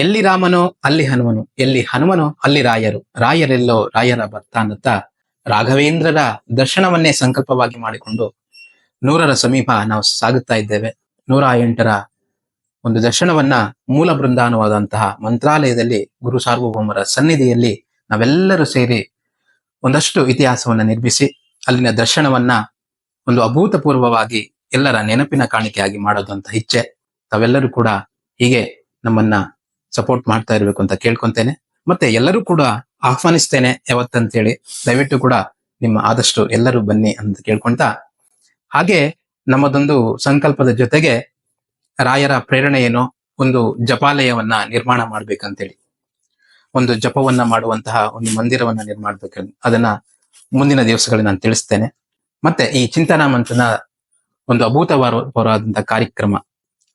ಎಲ್ಲಿ ರಾಮನೋ ಅಲ್ಲಿ ಹನುಮನು, ಎಲ್ಲಿ ಹನುಮನೋ ಅಲ್ಲಿ ರಾಯರು. ರಾಯರೆಲ್ಲೋ ರಾಯರ ಭಕ್ತ ಅನ್ನುತ್ತಾ ರಾಘವೇಂದ್ರರ ದರ್ಶನವನ್ನೇ ಸಂಕಲ್ಪವಾಗಿ ಮಾಡಿಕೊಂಡು ನೂರರ ಸಮೀಪ ನಾವು ಸಾಗುತ್ತಾ ಇದ್ದೇವೆ. ನೂರ ಎಂಟರ ಒಂದು ದರ್ಶನವನ್ನ ಮೂಲ ಬೃಂದಾನುವಾದಂತಹ ಮಂತ್ರಾಲಯದಲ್ಲಿ ಗುರು ಸಾರ್ವಭೌಮರ ಸನ್ನಿಧಿಯಲ್ಲಿ ನಾವೆಲ್ಲರೂ ಸೇರಿ ಒಂದಷ್ಟು ಇತಿಹಾಸವನ್ನ ನಿರ್ಮಿಸಿ, ಅಲ್ಲಿನ ದರ್ಶನವನ್ನ ಒಂದು ಅಭೂತಪೂರ್ವವಾಗಿ ಎಲ್ಲರ ನೆನಪಿನ ಕಾಣಿಕೆಯಾಗಿ ಮಾಡೋದು ಅಂತ ಇಚ್ಛೆ. ತಾವೆಲ್ಲರೂ ಕೂಡ ಹೀಗೆ ನಮ್ಮನ್ನ ಸಪೋರ್ಟ್ ಮಾಡ್ತಾ ಇರಬೇಕು ಅಂತ ಕೇಳ್ಕೊಂತೇನೆ. ಮತ್ತೆ ಎಲ್ಲರೂ ಕೂಡ ಆಹ್ವಾನಿಸ್ತೇನೆ ಯಾವತ್ತಂತ ಹೇಳಿ ದಯವಿಟ್ಟು ಕೂಡ ನಿಮ್ಮ ಆದಷ್ಟು ಎಲ್ಲರೂ ಬನ್ನಿ ಅಂತ ಕೇಳ್ಕೊಂತ. ಹಾಗೆ ನಮ್ಮದೊಂದು ಸಂಕಲ್ಪದ ಜೊತೆಗೆ ರಾಯರ ಪ್ರೇರಣೆ ಏನೋ? ಒಂದು ಜಪಾಲಯವನ್ನ ನಿರ್ಮಾಣ ಮಾಡ್ಬೇಕಂತೇಳಿ. ಒಂದು ಜಪವನ್ನ ಮಾಡುವಂತಹ ಒಂದು ಮಂದಿರವನ್ನ ನಿರ್ಮಾಡ್ಬೇಕು ಅದನ್ನ ಮುಂದಿನ ದಿವಸಗಳಲ್ಲಿ ನಾನು ತಿಳಿಸ್ತೇನೆ. ಮತ್ತೆ ಈ ಚಿಂತನಾ ಮಂಥನ ಒಂದು ಅಭೂತವಾದಂತಹ ಕಾರ್ಯಕ್ರಮ.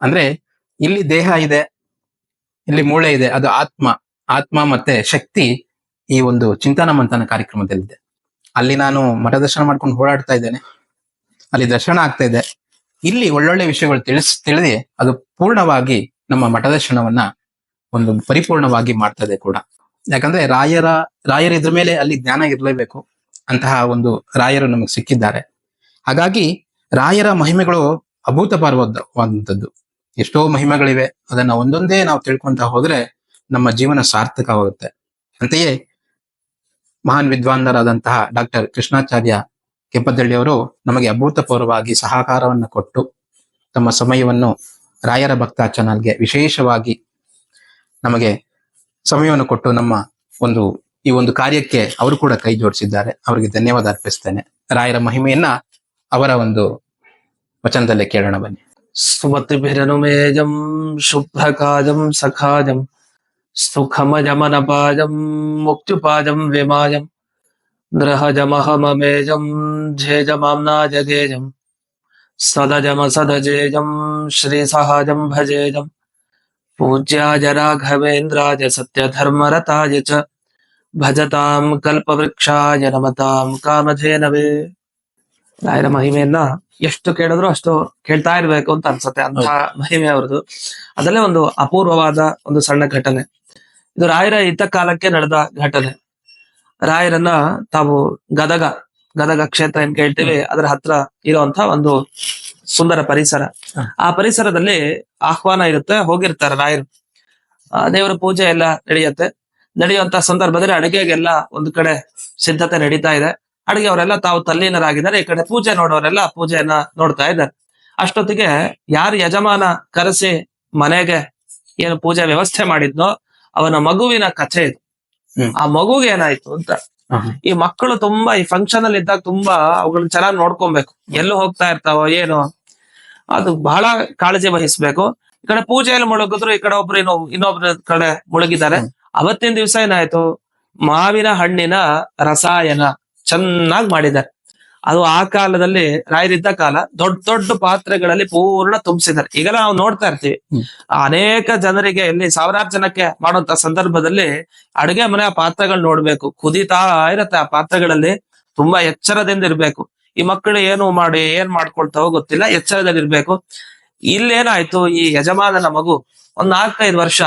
ಅಂದ್ರೆ ಇಲ್ಲಿ ದೇಹ ಇದೆ ಇಲ್ಲಿ ಮೂಳೆ ಇದೆ ಅದು ಆತ್ಮ. ಆತ್ಮ ಮತ್ತೆ ಶಕ್ತಿ ಈ ಒಂದು ಚಿಂತನ ಮಂಥನ ಕಾರ್ಯಕ್ರಮದಲ್ಲಿದೆ. ಅಲ್ಲಿ ನಾನು ಮಠ ದರ್ಶನ ಮಾಡ್ಕೊಂಡು ಓಡಾಡ್ತಾ ಇದ್ದೇನೆ. ಅಲ್ಲಿ ದರ್ಶನ ಆಗ್ತಾ ಇದೆ. ಇಲ್ಲಿ ಒಳ್ಳೊಳ್ಳೆ ವಿಷಯಗಳು ತಿಳಿಸ್ ತಿಳಿದಿ ಅದು ಪೂರ್ಣವಾಗಿ ನಮ್ಮ ಮಠ ದರ್ಶನವನ್ನ ಒಂದು ಪರಿಪೂರ್ಣವಾಗಿ ಮಾಡ್ತದೆ ಕೂಡ. ಯಾಕಂದ್ರೆ ರಾಯರ ರಾಯರ ಇದ್ರ ಮೇಲೆ ಅಲ್ಲಿ ಜ್ಞಾನ ಇರಲೇಬೇಕು ಅಂತಹ ಒಂದು ರಾಯರು ನಮಗೆ ಸಿಕ್ಕಿದ್ದಾರೆ. ಹಾಗಾಗಿ ರಾಯರ ಮಹಿಮೆಗಳು ಅಭೂತಪೂರ್ವವಾದಂಥದ್ದು ಎಷ್ಟೋ ಮಹಿಮೆಗಳಿವೆ. ಅದನ್ನ ಒಂದೊಂದೇ ನಾವು ತಿಳ್ಕೊಂತ ಹೋದ್ರೆ ನಮ್ಮ ಜೀವನ ಸಾರ್ಥಕವಾಗುತ್ತೆ. ಅಂತೆಯೇ ಮಹಾನ್ ವಿದ್ವಾಂಸರಾದಂತಹ ಡಾಕ್ಟರ್ ಕೃಷ್ಣಾಚಾರ್ಯ ಕೆಪ್ಪದಳ್ಳಿಯವರು ನಮಗೆ ಅಭೂತಪೂರ್ವವಾಗಿ ಸಹಕಾರವನ್ನು ಕೊಟ್ಟು ತಮ್ಮ ಸಮಯವನ್ನು ರಾಯರ ಭಕ್ತ ಚಾನಲ್ಗೆ ವಿಶೇಷವಾಗಿ ನಮಗೆ ಸಮಯವನ್ನು ಕೊಟ್ಟು ನಮ್ಮ ಒಂದು, ಈ ಒಂದು ಕಾರ್ಯಕ್ಕೆ ಅವರು ಕೂಡ ಕೈ ಜೋಡಿಸಿದ್ದಾರೆ. ಅವರಿಗೆ ಧನ್ಯವಾದ ಅರ್ಪಿಸ್ತೇನೆ. ರಾಯರ ಮಹಿಮೆಯನ್ನ ಅವರ ಒಂದು ವಚನದಲ್ಲೇ ಕೇಳೋಣ ಬನ್ನಿ. सुमतिभिरनुमेजं शुभ्रकाजं सखाजं, सुखमजमनपाजं, मुक्त्युपाजं विमाजं ग्रहजमहममेजं झेजमाम्ना जगेजं सदजमसदजेजं, श्रीसहजं भजेज पूज्याय राघवेन्द्राय सत्यधर्मरताय च, भजतां कल्पवृक्षाय नमतां कामधेनवे। ರಾಯರ ಮಹಿಮೆಯನ್ನ ಎಷ್ಟು ಕೇಳಿದ್ರು ಅಷ್ಟು ಕೇಳ್ತಾ ಇರ್ಬೇಕು ಅಂತ ಅನ್ಸುತ್ತೆ ಅಂತ ಮಹಿಮೆ ಅವ್ರದ್ದು. ಅದಲ್ಲೇ ಒಂದು ಅಪೂರ್ವವಾದ ಒಂದು ಸಣ್ಣ ಘಟನೆ. ಇದು ರಾಯರ ಇದ್ದ ಕಾಲಕ್ಕೆ ನಡೆದ ಘಟನೆ. ರಾಯರನ್ನ ತಾವು ಗದಗ ಗದಗ ಕ್ಷೇತ್ರ ಏನ್ ಕೇಳ್ತೀವಿ ಅದರ ಹತ್ರ ಇರುವಂತ ಒಂದು ಸುಂದರ ಪರಿಸರ. ಆ ಪರಿಸರದಲ್ಲಿ ಆಹ್ವಾನ ಇರುತ್ತೆ ಹೋಗಿರ್ತಾರೆ ರಾಯರು. ದೇವರ ಪೂಜೆ ಎಲ್ಲ ನಡೆಯುತ್ತೆ. ನಡೆಯುವಂತ ಸಂದರ್ಭದಲ್ಲಿ ಅಡುಗೆಗೆಲ್ಲ ಒಂದು ಕಡೆ ಸಿದ್ಧತೆ ನಡೀತಾ ಇದೆ. ಅಡುಗೆ ಅವರೆಲ್ಲ ತಾವು ತಲ್ಲೀನರಾಗಿದ್ದಾರೆ. ಈ ಕಡೆ ಪೂಜೆ ನೋಡೋರೆಲ್ಲ ಪೂಜೆಯನ್ನ ನೋಡ್ತಾ ಇದ್ದಾರೆ. ಅಷ್ಟೊತ್ತಿಗೆ ಯಾರು ಯಜಮಾನ ಕರೆಸಿ ಮನೆಗೆ ಏನು ಪೂಜೆ ವ್ಯವಸ್ಥೆ ಮಾಡಿದ್ನೋ ಅವನ ಮಗುವಿನ ಕಥೆ ಇದು. ಆ ಮಗುಗೆ ಏನಾಯ್ತು ಅಂತ. ಈ ಮಕ್ಕಳು ತುಂಬಾ ಈ ಫಂಕ್ಷನ್ ಅಲ್ಲಿ ಇದ್ದಾಗ ತುಂಬಾ ಅವುಗಳನ್ನ ಚೆನ್ನಾಗಿ ನೋಡ್ಕೊಬೇಕು. ಎಲ್ಲೂ ಹೋಗ್ತಾ ಇರ್ತಾವೋ ಏನು. ಅದು ಬಹಳ ಕಾಳಜಿ ವಹಿಸ್ಬೇಕು. ಈ ಕಡೆ ಪೂಜೆಯಲ್ಲಿ ಮುಳುಗಿದ್ರು ಈ ಕಡೆ ಒಬ್ರು ಇನ್ನೊ ಇನ್ನೊಬ್ರ ಕಡೆ ಮುಳುಗಿದ್ದಾರೆ. ಅವತ್ತಿನ ದಿವಸ ಏನಾಯ್ತು? ಮಾವಿನ ಹಣ್ಣಿನ ರಸಾಯನ. ಚೆನ್ನಾಗಿ ಮಾಡಿದ್ದಾರೆ. ಅದು ಆ ಕಾಲದಲ್ಲಿ ರಾಯರಿದ್ದ ಕಾಲ ದೊಡ್ಡ ದೊಡ್ಡ ಪಾತ್ರೆಗಳಲ್ಲಿ ಪೂರ್ಣ ತುಂಬಿಸಿದ್ದಾರೆ. ಈಗ ನಾವು ನೋಡ್ತಾ ಇರ್ತೀವಿ. ಅನೇಕ ಜನರಿಗೆ ಇಲ್ಲಿ ಸಾವಿರಾರು ಜನಕ್ಕೆ ಮಾಡುವಂತ ಸಂದರ್ಭದಲ್ಲಿ ಅಡುಗೆ ಮನೆ ಆ ಪಾತ್ರೆಗಳು ನೋಡ್ಬೇಕು. ಕುದಿತಾ ಇರತ್ತೆ ಆ ಪಾತ್ರೆಗಳಲ್ಲಿ. ತುಂಬಾ ಎಚ್ಚರದಿಂದ ಇರ್ಬೇಕು. ಈ ಮಕ್ಕಳು ಏನು ಮಾಡಿ ಏನ್ ಮಾಡ್ಕೊಳ್ತಾವೋ ಗೊತ್ತಿಲ್ಲ. ಎಚ್ಚರದಲ್ಲಿ ಇರ್ಬೇಕು. ಇಲ್ಲೇನಾಯ್ತು ಈ ಯಜಮಾನನ ಮಗು? ಒಂದ್ ನಾಲ್ಕೈದು ವರ್ಷ.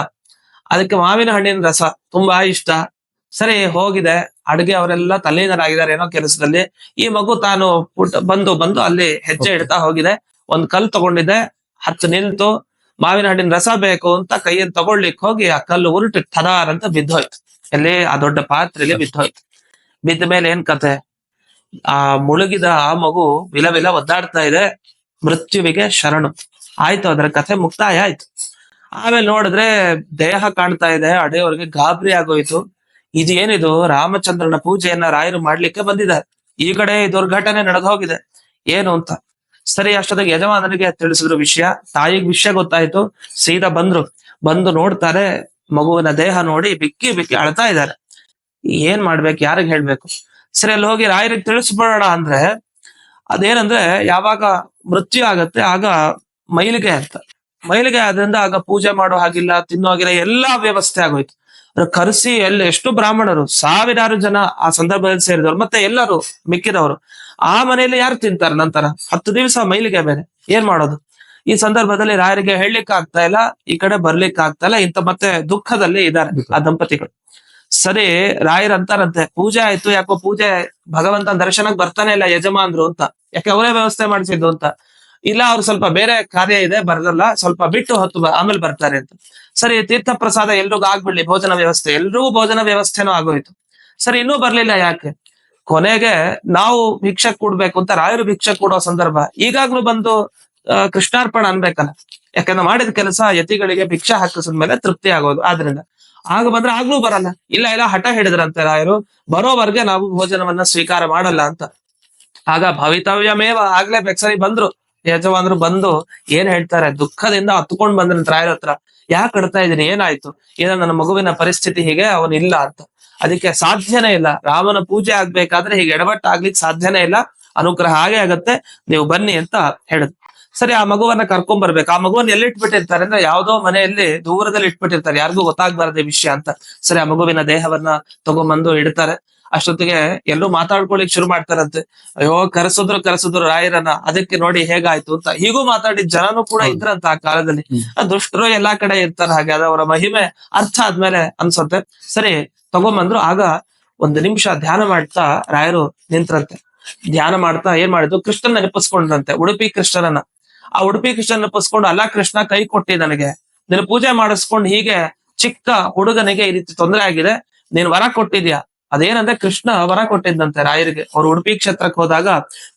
ಅದಕ್ಕೆ ಮಾವಿನ ಹಣ್ಣಿನ ರಸ ತುಂಬಾ ಇಷ್ಟ. ಸರಿ ಹೋಗಿದೆ. ಅಡುಗೆ ಅವರೆಲ್ಲ ತಲ್ಲೀನರಾಗಿದ್ದಾರೆ ಏನೋ ಕೆಲಸದಲ್ಲಿ. ಈ ಮಗು ತಾನು ಪುಟ್ ಬಂದು ಬಂದು ಅಲ್ಲಿ ಹೆಜ್ಜೆ ಇಡ್ತಾ ಹೋಗಿದೆ. ಒಂದ್ ಕಲ್ ತಗೊಂಡಿದೆ ಹತ್ತು ನಿಂತು ಮಾವಿನ ಹಣ್ಣಿನ ರಸ ಬೇಕು ಅಂತ ಕೈಯನ್ನು ತಗೊಳ್ಲಿಕ್ಕೆ ಹೋಗಿ ಆ ಕಲ್ಲು ಉರುಟು ಥದಾರ್ ಅಂತ ಬಿದ್ದೋಯ್ತು. ಎಲ್ಲಿ? ಆ ದೊಡ್ಡ ಪಾತ್ರೆಯಲ್ಲಿ ಬಿದ್ದೋಯ್ತು. ಬಿದ್ದ ಮೇಲೆ ಏನ್ ಕತೆ? ಆ ಮುಳುಗಿದ ಆ ಮಗು ವಿಲ ವಿಲ ಒದ್ದಾಡ್ತಾ ಇದೆ. ಮೃತ್ಯುವಿಗೆ ಶರಣು. ಆಯ್ತು ಅದರ ಕಥೆ ಮುಕ್ತಾಯ ಆಯ್ತು. ಆಮೇಲೆ ನೋಡಿದ್ರೆ ದೇಹ ಕಾಣ್ತಾ ಇದೆ. ಅಡೆಯವ್ರಿಗೆ ಗಾಬರಿ ಆಗೋಯ್ತು. ಇದು ಏನಿದು? ರಾಮಚಂದ್ರನ ಪೂಜೆಯನ್ನ ರಾಯರು ಮಾಡ್ಲಿಕ್ಕೆ ಬಂದಿದ್ದಾರೆ. ಈ ಕಡೆ ದುರ್ಘಟನೆ ನಡೆದು ಹೋಗಿದೆ. ಏನು ಅಂತ? ಸರಿ, ಅಷ್ಟೊತ್ತಿಗೆ ಯಜಮಾನನಿಗೆ ತಿಳಿಸಿದ್ರು ವಿಷಯ. ತಾಯಿಗೆ ವಿಷಯ ಗೊತ್ತಾಯ್ತು. ಸೀದಾ ಬಂದ್ರು. ಬಂದು ನೋಡ್ತಾರೆ, ಮಗುವಿನ ದೇಹ ನೋಡಿ ಬಿಕ್ಕಿ ಬಿಕ್ಕಿ ಅಳ್ತಾ ಇದ್ದಾರೆ. ಏನ್ ಮಾಡ್ಬೇಕು? ಯಾರಿಗ್ ಹೇಳ್ಬೇಕು? ಸರಿ, ಅಲ್ಲಿ ಹೋಗಿ ರಾಯರಿಗೆ ತಿಳಿಸ್ಬಿಡೋಣ ಅಂದ್ರೆ, ಅದೇನಂದ್ರೆ, ಯಾವಾಗ ಮೃತ್ಯು ಆಗತ್ತೆ, ಆಗ ಮೈಲಿಗೆ ಅಂತ. ಮೈಲಿಗೆ ಆದ್ರಿಂದ ಆಗ ಪೂಜೆ ಮಾಡೋ ಹಾಗಿಲ್ಲ, ತಿನ್ನೋ ಹಾಗಿಲ್ಲ, ಎಲ್ಲಾ ವ್ಯವಸ್ಥೆ ಆಗೋಯ್ತು. ಕರೆಸಿ ಎಲ್ಲ ಎಷ್ಟು ಬ್ರಾಹ್ಮಣರು ಸಾವಿರಾರು ಜನ ಆ ಸಂದರ್ಭದಲ್ಲಿ ಸೇರಿದವರು, ಮತ್ತೆ ಎಲ್ಲರೂ ಮಿಕ್ಕಿದವರು. ಆ ಮನೆಯಲ್ಲಿ ಯಾರು ತಿಂತಾರೆ ನಂತರ? ಹತ್ತು ದಿವಸ ಮೈಲಿಗೆ ಬೇರೆ. ಏನ್ ಮಾಡೋದು? ಈ ಸಂದರ್ಭದಲ್ಲಿ ರಾಯರಿಗೆ ಹೇಳಲಿಕ್ಕೆ ಆಗ್ತಾ ಇಲ್ಲ, ಈ ಕಡೆ ಬರ್ಲಿಕ್ಕೆ ಆಗ್ತಾ ಇಲ್ಲ ಇಂತ ಮತ್ತೆ ದುಃಖದಲ್ಲಿ ಇದ್ದಾರೆ ಆ ದಂಪತಿಗಳು. ಸರಿ, ರಾಯರ್ ಅಂತಾರಂತೆ, ಪೂಜೆ ಆಯ್ತು, ಯಾಕೋ ಪೂಜೆ, ಭಗವಂತನ ದರ್ಶನಕ್ಕೆ ಬರ್ತಾನೆ ಇಲ್ಲ ಯಜಮಾನ್ರು ಅಂತ. ಯಾಕೆ ಅವರೇ ವ್ಯವಸ್ಥೆ ಮಾಡಿಸಿದ್ದು ಅಂತ? ಇಲ್ಲ, ಅವ್ರು ಸ್ವಲ್ಪ ಬೇರೆ ಕಾರ್ಯ ಇದೆ, ಬರದಲ್ಲ, ಸ್ವಲ್ಪ ಬಿಟ್ಟು ಹೊತ್ತು ಆಮೇಲೆ ಬರ್ತಾರೆ ಅಂತ. ಸರಿ, ತೀರ್ಥ ಪ್ರಸಾದ ಎಲ್ರಿಗೂ ಆಗ್ಬಿಡ್ಲಿ, ಭೋಜನ ವ್ಯವಸ್ಥೆ. ಎಲ್ರಿಗೂ ಭೋಜನ ವ್ಯವಸ್ಥೆನೂ ಆಗೋಯ್ತು. ಸರಿ, ಇನ್ನೂ ಬರ್ಲಿಲ್ಲ ಯಾಕೆ? ಕೊನೆಗೆ ನಾವು ಭಿಕ್ಷೆ ಕೂಡ್ಬೇಕು ಅಂತ ರಾಯರು ಭಿಕ್ಷೆ ಕೊಡೋ ಸಂದರ್ಭ. ಈಗಾಗ್ಲೂ ಬಂದು ಕೃಷ್ಣಾರ್ಪಣ ಅನ್ಬೇಕಲ್ಲ. ಯಾಕಂದ್ರೆ ಮಾಡಿದ ಕೆಲಸ ಯತಿಗಳಿಗೆ ಭಿಕ್ಷೆ ಹಾಕಿಸಿದ ಮೇಲೆ ತೃಪ್ತಿ ಆಗೋದು ಆದ್ರಿಂದ. ಆಗ ಬಂದ್ರೆ ಆಗ್ಲೂ ಬರಲ್ಲ. ಇಲ್ಲ ಇಲ್ಲ, ಹಠ ಹಿಡಿದ್ರಂತೆ ರಾಯರು. ಬರೋವರೆಗೆ ನಾವು ಭೋಜನವನ್ನ ಸ್ವೀಕಾರ ಮಾಡಲ್ಲ ಅಂತ. ಆಗ ಭವಿತವ್ಯಮೇವ ಆಗ್ಲೇಬೇಕು. ಸರಿ, ಬಂದ್ರು. ಯಜಮಾನ್ರು ಬಂದು ಏನ್ ಹೇಳ್ತಾರೆ? ದುಃಖದಿಂದ ಹತ್ಕೊಂಡ್ ಬಂದ್ರೆ ರಾಯರ ಹತ್ರ. ಯಾಕೆ ಕಡ್ತಾ ಇದೀನಿ ಏನಾಯ್ತು? ಏನೋ ನನ್ನ ಮಗುವಿನ ಪರಿಸ್ಥಿತಿ ಹೀಗೆ, ಅವನು ಇಲ್ಲ ಅಂತ. ಅದಕ್ಕೆ ಸಾಧ್ಯನೇ ಇಲ್ಲ. ರಾಮನ ಪೂಜೆ ಆಗ್ಬೇಕಾದ್ರೆ ಹೀಗೆ ಎಡವಟ್ಟ ಆಗ್ಲಿಕ್ಕೆ ಸಾಧ್ಯನೇ ಇಲ್ಲ. ಅನುಗ್ರಹ ಹಾಗೆ ಆಗತ್ತೆ. ನೀವು ಬನ್ನಿ ಅಂತ ಹೇಳಿದ್ರು ಸರಿ, ಆ ಮಗುವನ್ನ ಕರ್ಕೊಂಡ್ ಬರ್ಬೇಕು ಆ ಮಗುವನ್ನ ಎಲ್ಲಿ ಇಟ್ಬಿಟ್ಟಿರ್ತಾರೆ ಅಂದ್ರೆ ಯಾವ್ದೋ ಮನೆಯಲ್ಲಿ ದೂರದಲ್ಲಿ ಇಟ್ಬಿಟ್ಟಿರ್ತಾರೆ. ಯಾರಿಗೂ ಗೊತ್ತಾಗ್ಬಾರ್ದು ವಿಷಯ ಅಂತ. ಸರಿ, ಆ ಮಗುವಿನ ದೇಹವನ್ನ ತಗೊಂಬಂದು ಇಡ್ತಾರೆ. ಅಷ್ಟೊತ್ತಿಗೆ ಎಲ್ಲೂ ಮಾತಾಡ್ಕೊಳಿಕ್ ಶುರು ಮಾಡ್ತಾರಂತೆ. ಅಯ್ಯೋ ಕರೆಸಿದ್ರು ಕರೆಸಿದ್ರು ರಾಯರನ್ನ ಅದಕ್ಕೆ ನೋಡಿ ಹೇಗಾಯ್ತು ಅಂತ. ಹೀಗೂ ಮಾತಾಡಿದ ಜನನು ಕೂಡ. ಇದ್ರಂತ ಆ ಕಾಲದಲ್ಲಿ. ಆ ದುಷ್ಟರು ಎಲ್ಲಾ ಕಡೆ ಇರ್ತಾರ ಹಾಗೆ ಅದ ಅವರ ಮಹಿಮೆ ಅರ್ಥ ಆದ್ಮೇಲೆ ಅನ್ಸುತ್ತೆ. ಸರಿ ತಗೊಂಬಂದ್ರು ಆಗ ಒಂದು ನಿಮಿಷ ಧ್ಯಾನ ಮಾಡ್ತಾ ರಾಯರು ನಿಂತ್ರಂತೆ. ಧ್ಯಾನ ಮಾಡ್ತಾ ಏನ್ ಮಾಡಿದ್ರು? ಕೃಷ್ಣನ ನೆನಪಿಸ್ಕೊಂಡ್ರಂತೆ ಉಡುಪಿ ಕೃಷ್ಣನನ್ನ. ಆ ಉಡುಪಿ ಕೃಷ್ಣ ನೆನಪಿಸ್ಕೊಂಡು ಅಲ್ಲ ಕೃಷ್ಣ ಕೈ ಕೊಟ್ಟಿ ನನಗೆ. ನಿನ್ನ ಪೂಜೆ ಮಾಡಿಸ್ಕೊಂಡು ಹೀಗೆ ಚಿಕ್ಕ ಹುಡುಗನಿಗೆ ಈ ರೀತಿ ತೊಂದರೆ ಆಗಿದೆ. ನೀನ್ ವರ ಕೊಟ್ಟಿದ್ಯಾ? ಅದೇನಂದ್ರೆ ಕೃಷ್ಣ ವರ ಕೊಟ್ಟಿದ್ದಂತೆ ರಾಯರಿಗೆ. ಅವ್ರು ಉಡುಪಿ ಕ್ಷೇತ್ರಕ್ಕೆ ಹೋದಾಗ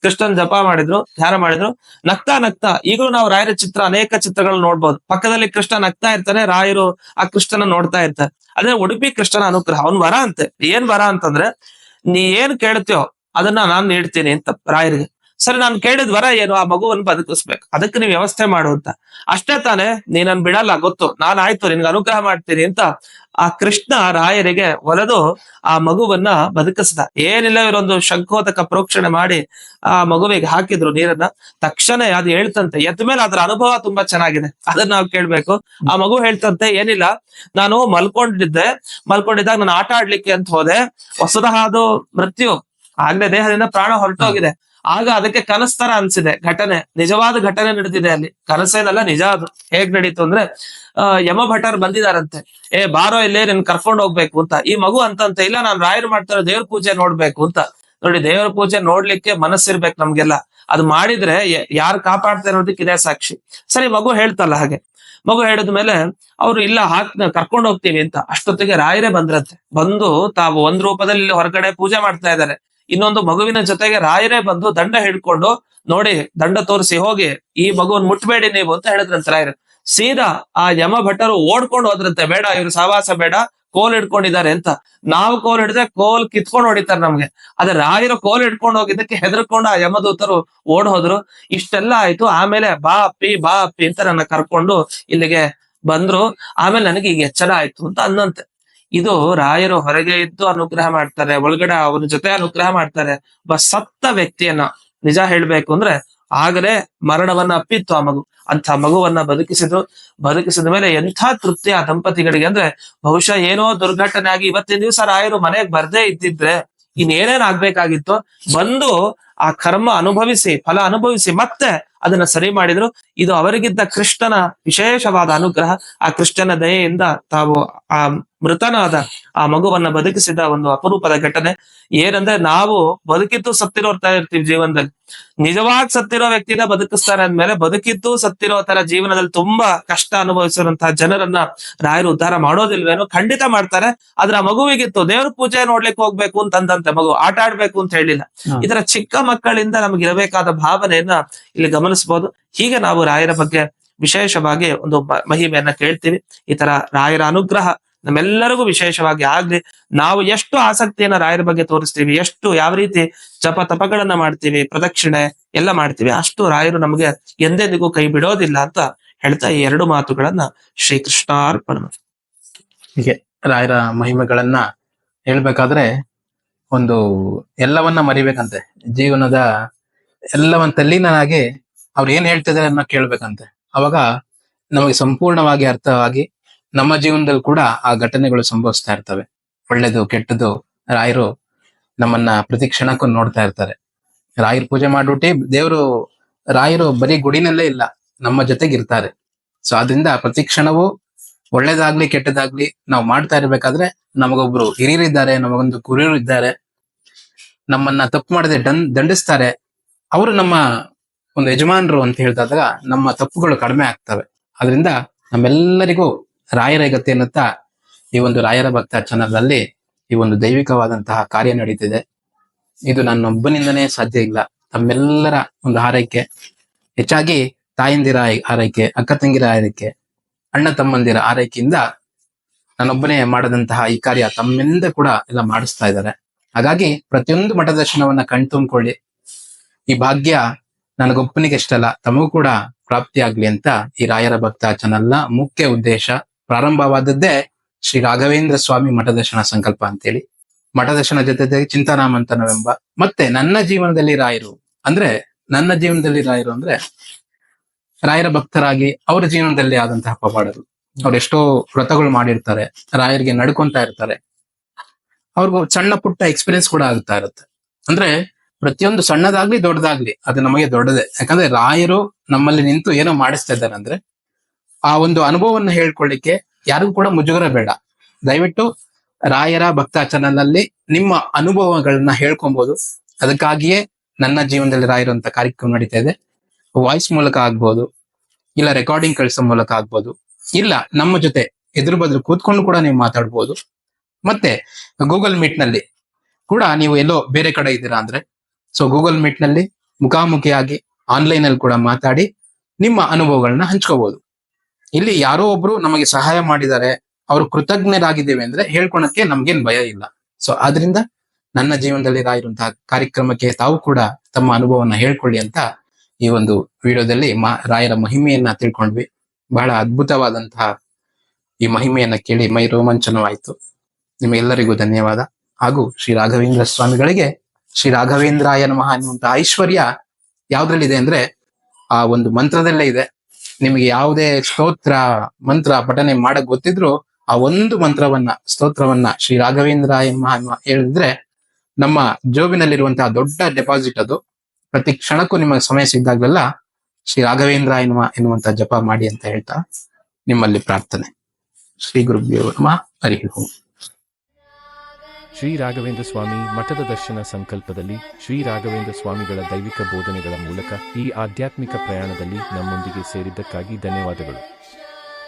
ಕೃಷ್ಣನ್ ಜಪ ಮಾಡಿದ್ರು, ಧ್ಯಾನ ಮಾಡಿದ್ರು. ನಗ್ತಾ ನಗ್ತಾ, ಈಗಲೂ ನಾವು ರಾಯರ ಚಿತ್ರ, ಅನೇಕ ಚಿತ್ರಗಳನ್ನ ನೋಡ್ಬೋದು. ಪಕ್ಕದಲ್ಲಿ ಕೃಷ್ಣ ನಗ್ತಾ ಇರ್ತಾನೆ, ರಾಯರು ಆ ಕೃಷ್ಣನ ನೋಡ್ತಾ ಇರ್ತಾರೆ. ಅದೇ ಉಡುಪಿ ಕೃಷ್ಣನ ಅನುಗ್ರಹ, ಅವ್ನ್ ವರ ಅಂತೆ. ಏನ್ ವರ ಅಂತಂದ್ರೆ, ನೀ ಏನ್ ಕೇಳ್ತೀಯೋ ಅದನ್ನ ನಾನ್ ನೀಡ್ತೀನಿ ಅಂತ ರಾಯರಿಗೆ. ಸರಿ, ನಾನು ಕೇಳಿದ ವರ ಏನು? ಆ ಮಗುವನ್ನು ಬದುಕಿಸ್ಬೇಕು. ಅದಕ್ಕೆ ನೀವು ವ್ಯವಸ್ಥೆ ಮಾಡು ಅಂತ. ಅಷ್ಟೇ ತಾನೇ ನೀನನ್ ಬಿಡಲ್ಲ, ಗೊತ್ತು. ನಾನು ಆಯ್ತು, ನಿನ್ಗೆ ಅನುಗ್ರಹ ಮಾಡ್ತೀನಿ ಅಂತ ಆ ಕೃಷ್ಣ ರಾಯರಿಗೆ ಒಲೆದು ಆ ಮಗುವನ್ನ ಬದುಕಿಸ್ದ. ಏನಿಲ್ಲ, ಇವರೊಂದು ಶಂಕೋತಕ ಪ್ರೋಕ್ಷಣೆ ಮಾಡಿ ಆ ಮಗುವಿಗೆ ಹಾಕಿದ್ರು ನೀರನ್ನ. ತಕ್ಷಣ ಅದು ಹೇಳ್ತಂತೆ. ಎದ್ದ ಮೇಲೆ ಅದ್ರ ಅನುಭವ ತುಂಬಾ ಚೆನ್ನಾಗಿದೆ. ಅದನ್ನ ನಾವು ಕೇಳ್ಬೇಕು. ಆ ಮಗು ಹೇಳ್ತಂತೆ, ಏನಿಲ್ಲ, ನಾನು ಮಲ್ಕೊಂಡಿದ್ದೆ. ಮಲ್ಕೊಂಡಿದ್ದಾಗ ನಾನು ಆಟ ಆಡ್ಲಿಕ್ಕೆ ಅಂತ ಹೋದೆ. ಹೊಸದ ಅದು ಮೃತ್ಯು. ಆಗ್ಲೇ ದೇಹದಿಂದ ಪ್ರಾಣ ಹೊರಟೋಗಿದೆ. ಆಗ ಅದಕ್ಕೆ ಕನಸ್ತರ ಅನ್ಸಿದೆ. ಘಟನೆ, ನಿಜವಾದ ಘಟನೆ ನಡೆದಿದೆ ಅಲ್ಲಿ. ಕನಸೇನಲ್ಲ ನಿಜ ಅದು. ಹೇಗ್ ನಡೀತು ಅಂದ್ರೆ, ಆ, ಯಮ ಬಂದಿದಾರಂತೆ. ಏ, ಬಾರೋ ಇಲ್ಲೇ, ನಿನ್ ಕರ್ಕೊಂಡ್ ಹೋಗ್ಬೇಕು ಅಂತ. ಈ ಮಗು ಅಂತಂತ, ಇಲ್ಲ, ನಾನ್ ರಾಯರು ಮಾಡ್ತಾರೋ, ದೇವ್ರ ಪೂಜೆ ನೋಡ್ಬೇಕು ಅಂತ. ನೋಡಿ, ದೇವ್ರ ಪೂಜೆ ನೋಡ್ಲಿಕ್ಕೆ ಮನಸ್ಸಿರ್ಬೇಕು ನಮ್ಗೆಲ್ಲ. ಅದು ಮಾಡಿದ್ರೆ ಯಾರು ಕಾಪಾಡ್ತಾರೆ ಅನ್ನೋದಕ್ಕೆ ಇದೇ ಸಾಕ್ಷಿ. ಸರಿ, ಮಗು ಹೇಳ್ತಲ್ಲ ಹಾಗೆ. ಮಗು ಹೇಳಿದ ಮೇಲೆ, ಅವ್ರು ಇಲ್ಲ, ಹಾಕ್ ಕರ್ಕೊಂಡು ಹೋಗ್ತೀವಿ ಅಂತ. ಅಷ್ಟೊತ್ತಿಗೆ ರಾಯರೇ ಬಂದ್ರಂತೆ. ಬಂದು ತಾವು ಒಂದ್ ರೂಪದಲ್ಲಿ ಹೊರಗಡೆ ಪೂಜೆ ಮಾಡ್ತಾ ಇದ್ದಾರೆ. ಇನ್ನೊಂದು ಮಗುವಿನ ಜೊತೆಗೆ ರಾಯರೇ ಬಂದು ದಂಡ ಹಿಡ್ಕೊಂಡು ನೋಡಿ ದಂಡ ತೋರಿಸಿ ಹೋಗಿ, ಈ ಮಗುವನ್ ಮುಟ್ಬೇಡಿ ನೀವು ಅಂತ ಹೇಳಿದ್ರಂತೆ ರಾಯರು ಸೀದಾ ಆ ಯಮ ಭಟ್ಟರು ಓಡ್ಕೊಂಡು ಹೋದ್ರಂತೆ, ಬೇಡ, ಇವ್ರು ಸಹವಾಸ ಬೇಡ, ಕೋಲ್ ಹಿಡ್ಕೊಂಡಿದ್ದಾರೆ ಅಂತ. ನಾವು ಕೋಲ್ ಹಿಡಿದ್ರೆ ಕೋಲ್ ಕಿತ್ಕೊಂಡು ಹೊಡಿತಾರೆ ನಮ್ಗೆ. ಆದ್ರೆ ರಾಯರು ಕೋಲ್ ಹಿಡ್ಕೊಂಡು ಹೋಗಿದ್ದಕ್ಕೆ ಹೆದರ್ಕೊಂಡು ಆ ಯಮದೂತರು ಓಡ್ ಹೋದ್ರು. ಇಷ್ಟೆಲ್ಲ ಆಯ್ತು, ಆಮೇಲೆ ಬಾ ಅಪ್ಪಿ ಬಾ ಅಪ್ಪಿ ಅಂತ ನನ್ನ ಕರ್ಕೊಂಡು ಇಲ್ಲಿಗೆ ಬಂದ್ರು. ಆಮೇಲೆ ನನಗೆ ಈಗ ಎಚ್ಚರ ಆಯ್ತು ಅಂತ ಅನ್ನಂತೆ. ಇದು ರಾಯರು ಹೊರಗೆ ಇದ್ದು ಅನುಗ್ರಹ ಮಾಡ್ತಾರೆ. ಒಳಗಡೆ ಅವನ ಜೊತೆ ಅನುಗ್ರಹ ಮಾಡ್ತಾರೆ. ಒಬ್ಬ ಸತ್ತ ವ್ಯಕ್ತಿಯನ್ನ ನಿಜ ಹೇಳ್ಬೇಕು ಅಂದ್ರೆ ಆಗಲೇ ಮರಣವನ್ನ ಅಪ್ಪಿತ್ತು ಆ ಮಗು. ಅಂತ ಮಗುವನ್ನ ಬದುಕಿಸಿದ್ರು. ಬದುಕಿಸಿದ ಮೇಲೆ ಎಂಥ ತೃಪ್ತಿ ಆ ದಂಪತಿಗಳಿಗೆ ಅಂದ್ರೆ ಬಹುಶಃ ಏನೋ ದುರ್ಘಟನೆ ಆಗಿ ಇವತ್ತಿನ ದಿವಸ ರಾಯರು ಮನೆಗೆ ಬರ್ದೇ ಇದ್ದಿದ್ರೆ ಇನ್ನೇನೇನ್ ಆಗ್ಬೇಕಾಗಿತ್ತು? ಬಂದು ಆ ಕರ್ಮ ಅನುಭವಿಸಿ ಫಲ ಅನುಭವಿಸಿ ಮತ್ತೆ ಅದನ್ನ ಸರಿ ಮಾಡಿದ್ರು. ಇದು ಅವರಿಗಿದ್ದ ಕೃಷ್ಣನ ವಿಶೇಷವಾದ ಅನುಗ್ರಹ. ಆ ಕೃಷ್ಣನ ದಯೆಯಿಂದ ತಾವು ಆ ಮೃತನಾದ ಆ ಮಗುವನ್ನ ಬದುಕಿಸಿದ ಒಂದು ಅಪರೂಪದ ಘಟನೆ. ಏನಂದ್ರೆ ನಾವು ಬದುಕಿದ್ದು ಸತ್ತಿರೋರ್ತಾ ಇರ್ತೀವಿ ಜೀವನದಲ್ಲಿ. ನಿಜವಾಗಿ ಸತ್ತಿರೋ ವ್ಯಕ್ತಿನ ಬದುಕಿಸ್ತಾರೆ ಅಂದ್ಮೇಲೆ ಬದುಕಿದ್ದು ಸತ್ತಿರೋ ತರ ಜೀವನದಲ್ಲಿ ತುಂಬಾ ಕಷ್ಟ ಅನುಭವಿಸಿರುವಂತಹ ಜನರನ್ನ ರಾಯರು ಉದ್ಧಾರ ಮಾಡೋದಿಲ್ವೇನೋ ಖಂಡಿತ ಮಾಡ್ತಾರೆ. ಆದ್ರೆ ಆ ಮಗುವಿಗಿತ್ತು ದೇವ್ರ ಪೂಜೆ ನೋಡ್ಲಿಕ್ಕೆ ಹೋಗ್ಬೇಕು ಅಂತಂದಂತೆ ಮಗು ಆಟ ಆಡ್ಬೇಕು ಅಂತ ಹೇಳಿಲ್ಲ. ಇದರ ಚಿಕ್ಕ ಮಕ್ಕಳಿಂದ ನಮ್ಗೆ ಇರಬೇಕಾದ ಭಾವನೆಯನ್ನ ಇಲ್ಲಿ ಗಮನಿಸಬಹುದು. ಹೀಗೆ ನಾವು ರಾಯರ ಬಗ್ಗೆ ವಿಶೇಷವಾಗಿ ಒಂದು ಮಹಿಮೆಯನ್ನ ಕೇಳ್ತೀವಿ. ಈ ತರ ರಾಯರ ಅನುಗ್ರಹ ನಮ್ಮೆಲ್ಲರಿಗೂ ವಿಶೇಷವಾಗಿ ಆಗ್ಲಿ. ನಾವು ಎಷ್ಟು ಆಸಕ್ತಿಯನ್ನ ರಾಯರ ಬಗ್ಗೆ ತೋರಿಸ್ತೀವಿ, ಎಷ್ಟು ಯಾವ ರೀತಿ ಜಪ ತಪಗಳನ್ನ ಮಾಡ್ತೀವಿ, ಪ್ರದಕ್ಷಿಣೆ ಎಲ್ಲ ಮಾಡ್ತೀವಿ, ಅಷ್ಟು ರಾಯರು ನಮಗೆ ಎಂದೆಂದಿಗೂ ಕೈ ಬಿಡೋದಿಲ್ಲ ಅಂತ ಹೇಳ್ತಾ ಈ ಎರಡು ಮಾತುಗಳನ್ನ ಶ್ರೀಕೃಷ್ಣಾರ್ಪಣ ಹೀಗೆ ರಾಯರ ಮಹಿಮೆಗಳನ್ನ ಹೇಳ್ಬೇಕಾದ್ರೆ ಒಂದು ಎಲ್ಲವನ್ನ ಮರಿಬೇಕಂತೆ. ಜೀವನದ ಎಲ್ಲವನ್ನ ತಲ್ಲೀನಾಗಿ ಅವ್ರು ಏನ್ ಹೇಳ್ತಿದ್ದಾರೆ ಅನ್ನೋ ಕೇಳ್ಬೇಕಂತೆ. ಅವಾಗ ನಮಗೆ ಸಂಪೂರ್ಣವಾಗಿ ಅರ್ಥವಾಗಿ ನಮ್ಮ ಜೀವನದಲ್ಲಿ ಕೂಡ ಆ ಘಟನೆಗಳು ಸಂಭವಿಸ್ತಾ ಇರ್ತವೆ. ಒಳ್ಳೇದು ಕೆಟ್ಟದ್ದು ರಾಯರು ನಮ್ಮನ್ನ ಪ್ರತಿ ಕ್ಷಣಕ್ಕೂ ನೋಡ್ತಾ ಇರ್ತಾರೆ. ರಾಯರ್ ಪೂಜೆ ಮಾಡ್ಬಿಟ್ಟು ದೇವರು, ರಾಯರು ಬರೀ ಗುಡಿನಲ್ಲೇ ಇಲ್ಲ, ನಮ್ಮ ಜೊತೆಗಿರ್ತಾರೆ. ಸೊ ಅದರಿಂದ ಪ್ರತಿ ಕ್ಷಣವೂ ಒಳ್ಳೇದಾಗ್ಲಿ, ಕೆಟ್ಟದಾಗ್ಲಿ ನಾವು ಮಾಡ್ತಾ ಇರ್ಬೇಕಾದ್ರೆ ನಮಗೊಬ್ರು ಹಿರಿಯರಿದ್ದಾರೆ, ನಮಗೊಂದು ಗುರಿಯರು ಇದ್ದಾರೆ. ನಮ್ಮನ್ನ ತಪ್ಪು ಮಾಡದೆ ದಂಡ್, ದಂಡಿಸ್ತಾರೆ. ಅವರು ನಮ್ಮ ಒಂದು ಯಜಮಾನರು ಅಂತ ಹೇಳ್ದಾದಾಗ ನಮ್ಮ ತಪ್ಪುಗಳು ಕಡಿಮೆ ಆಗ್ತವೆ. ಅದರಿಂದ ನಮ್ಮೆಲ್ಲರಿಗೂ ರಾಯರ ಗತಿ ಅನ್ನುತ್ತಾ ಈ ಒಂದು ರಾಯರ ಭಕ್ತ ಚಾನಲ್ ಅಲ್ಲಿ ಈ ಒಂದು ದೈವಿಕವಾದಂತಹ ಕಾರ್ಯ ನಡೀತಿದೆ. ಇದು ನನ್ನೊಬ್ಬನಿಂದನೇ ಸಾಧ್ಯ ಇಲ್ಲ. ತಮ್ಮೆಲ್ಲರ ಒಂದು ಹಾರೈಕೆ. ಹೆಚ್ಚಾಗಿ ತಾಯಂದಿರ ಆರೈಕೆ ಅಕ್ಕ ತಂಗಿರ ಆರೈಕೆ ಅಣ್ಣ ತಮ್ಮಂದಿರ ಆರೈಕೆಯಿಂದ ನಾನೊಬ್ಬನೇ ಮಾಡದಂತಹ ಈ ಕಾರ್ಯ ತಮ್ಮಿಂದ ಕೂಡ ಎಲ್ಲ ಮಾಡಿಸ್ತಾ ಇದ್ದಾರೆ. ಹಾಗಾಗಿ ಪ್ರತಿಯೊಂದು ಮಠದರ್ಶನವನ್ನ ಕಣ್ತುಂಬ್ಕೊಳ್ಳಿ ಈ ಭಾಗ್ಯ ನನಗೊಬ್ಬನಿಗೆ ಇಷ್ಟಲ್ಲ, ತಮಗೂ ಕೂಡ ಪ್ರಾಪ್ತಿಯಾಗ್ಲಿ ಅಂತ ಈ ರಾಯರ ಭಕ್ತ ಚಾನಲ್ನ ಮುಖ್ಯ ಉದ್ದೇಶ, ಪ್ರಾರಂಭವಾದದ್ದೇ ಶ್ರೀ ರಾಘವೇಂದ್ರ ಸ್ವಾಮಿ ಮಠದರ್ಶನ ಸಂಕಲ್ಪ ಅಂತೇಳಿ. ಮಠದರ್ಶನ ಜೊತೆ ಚಿಂತಾನಾಮಂತನವೆಂಬ ಮತ್ತೆ ನನ್ನ ಜೀವನದಲ್ಲಿ ರಾಯರು ಅಂದ್ರೆ, ನನ್ನ ಜೀವನದಲ್ಲಿ ರಾಯರು ಅಂದ್ರೆ ರಾಯರ ಭಕ್ತರಾಗಿ ಅವರ ಜೀವನದಲ್ಲಿ ಆದಂತಹ ಪವಾಡಗಳು ಅವ್ರು ಎಷ್ಟೋ ವ್ರತಗಳು ಮಾಡಿರ್ತಾರೆ, ರಾಯರಿಗೆ ನಡ್ಕೊಂತ ಇರ್ತಾರೆ. ಅವ್ರಿಗೂ ಸಣ್ಣ ಪುಟ್ಟ ಎಕ್ಸ್ಪೀರಿಯನ್ಸ್ ಕೂಡ ಆಗ್ತಾ ಇರುತ್ತೆ. ಅಂದ್ರೆ ಪ್ರತಿಯೊಂದು ಸಣ್ಣದಾಗ್ಲಿ ದೊಡ್ಡದಾಗ್ಲಿ ಅದು ನಮಗೆ ದೊಡ್ಡದೇ. ಯಾಕಂದ್ರೆ ರಾಯರು ನಮ್ಮಲ್ಲಿ ನಿಂತು ಏನೋ ಮಾಡಿಸ್ತಾ ಇದ್ದಾರೆ ಅಂದ್ರೆ ಆ ಒಂದು ಅನುಭವವನ್ನು ಹೇಳ್ಕೊಳ್ಳಿಕ್ಕೆ ಯಾರಿಗೂ ಕೂಡ ಮುಜುಗರ ಬೇಡ. ದಯವಿಟ್ಟು ರಾಯರ ಭಕ್ತ ಚಾನಲ್ ಅಲ್ಲಿ ನಿಮ್ಮ ಅನುಭವಗಳನ್ನ ಹೇಳ್ಕೊಬಹುದು ಅದಕ್ಕಾಗಿಯೇ ನನ್ನ ಜೀವನದಲ್ಲಿ ರಾಯರು ಅಂತ ಕಾರ್ಯಕ್ರಮ ನಡೀತಾ ಇದೆ. ವಾಯ್ಸ್ ಮೂಲಕ ಆಗ್ಬೋದು, ಇಲ್ಲ ರೆಕಾರ್ಡಿಂಗ್ ಕಳಿಸೋ ಮೂಲಕ ಆಗ್ಬೋದು, ಇಲ್ಲ ನಮ್ಮ ಜೊತೆ ಎದುರು ಬದಲು ಕೂತ್ಕೊಂಡು ಕೂಡ ನೀವು ಮಾತಾಡ್ಬೋದು. ಮತ್ತೆ ಗೂಗಲ್ ಮೀಟ್ನಲ್ಲಿ ಕೂಡ ನೀವು ಎಲ್ಲೋ ಬೇರೆ ಕಡೆ ಇದ್ದೀರಾ ಅಂದ್ರೆ ಸೊ ಗೂಗಲ್ ಮೀಟ್ನಲ್ಲಿ ಮುಖಾಮುಖಿಯಾಗಿ ಆನ್ಲೈನ್ ಅಲ್ಲಿ ಕೂಡ ಮಾತಾಡಿ ನಿಮ್ಮ ಅನುಭವಗಳನ್ನ ಹಂಚ್ಕೋಬಹುದು ಇಲ್ಲಿ ಯಾರೋ ಒಬ್ರು ನಮಗೆ ಸಹಾಯ ಮಾಡಿದ್ದಾರೆ, ಅವರು ಕೃತಜ್ಞರಾಗಿದ್ದೇವೆ ಅಂದ್ರೆ ಹೇಳ್ಕೊಳಕ್ಕೆ ನಮ್ಗೇನ್ ಭಯ ಇಲ್ಲ. ಸೊ ಆದ್ರಿಂದ ನನ್ನ ಜೀವನದಲ್ಲಿ ಇರುವಂತಹ ಕಾರ್ಯಕ್ರಮಕ್ಕೆ ತಾವು ಕೂಡ ತಮ್ಮ ಅನುಭವವನ್ನ ಹೇಳ್ಕೊಳ್ಳಿ ಅಂತ ಈ ಒಂದು ವಿಡಿಯೋದಲ್ಲಿ ಮಾ ರಾಯರ ಮಹಿಮೆಯನ್ನ ತಿಳ್ಕೊಂಡ್ವಿ. ಬಹಳ ಅದ್ಭುತವಾದಂತಹ ಈ ಮಹಿಮೆಯನ್ನ ಕೇಳಿ ಮೈ ರೋಮಾಂಚನವಾಯಿತು. ನಿಮಗೆಲ್ಲರಿಗೂ ಧನ್ಯವಾದ. ಹಾಗೂ ಶ್ರೀ ರಾಘವೇಂದ್ರ ಸ್ವಾಮಿಗಳಿಗೆ ಶ್ರೀ ರಾಘವೇಂದ್ರಾಯ ನಮಃ ಅನ್ನುವಂತಹ ಐಶ್ವರ್ಯ ಯಾವ್ದ್ರಲ್ಲಿದೆ ಅಂದ್ರೆ ಆ ಒಂದು ಮಂತ್ರದಲ್ಲೇ ಇದೆ. ನಿಮಗೆ ಯಾವುದೇ ಸ್ತೋತ್ರ, ಮಂತ್ರ, ಪಠನೆ ಮಾಡಕ್ ಗೊತ್ತಿದ್ರು ಆ ಒಂದು ಮಂತ್ರವನ್ನ, ಸ್ತೋತ್ರವನ್ನ ಶ್ರೀ ರಾಘವೇಂದ್ರ ಅನ್ನುವ ಹೇಳಿದ್ರೆ ನಮ್ಮ ಜೋಬಿನಲ್ಲಿರುವಂತಹ ದೊಡ್ಡ ಡೆಪಾಸಿಟ್ ಅದು. ಪ್ರತಿ ಕ್ಷಣಕ್ಕೂ ನಿಮಗೆ ಸಮಯ ಸಿದ್ದಾಗಲೆಲ್ಲ ಶ್ರೀ ರಾಘವೇಂದ್ರ ಎನ್ನುವ ಎನ್ನುವಂತ ಜಪ ಮಾಡಿ ಅಂತ ಹೇಳ್ತಾ ನಿಮ್ಮಲ್ಲಿ ಪ್ರಾರ್ಥನೆ. ಶ್ರೀ ಗುರುಭ್ಯೋ ನಮಃ. ಹರಿ ಶ್ರೀ ರಾಘವೇಂದ್ರ ಸ್ವಾಮಿ ಮಠದ ದರ್ಶನ ಸಂಕಲ್ಪದಲ್ಲಿ ಶ್ರೀ ರಾಘವೇಂದ್ರ ಸ್ವಾಮಿಗಳ ದೈವಿಕ ಬೋಧನೆಗಳ ಮೂಲಕ ಈ ಆಧ್ಯಾತ್ಮಿಕ ಪ್ರಯಾಣದಲ್ಲಿ ನಮ್ಮೊಂದಿಗೆ ಸೇರಿದ್ದಕ್ಕಾಗಿ ಧನ್ಯವಾದಗಳು.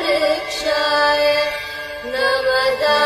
वृक्षाय नमता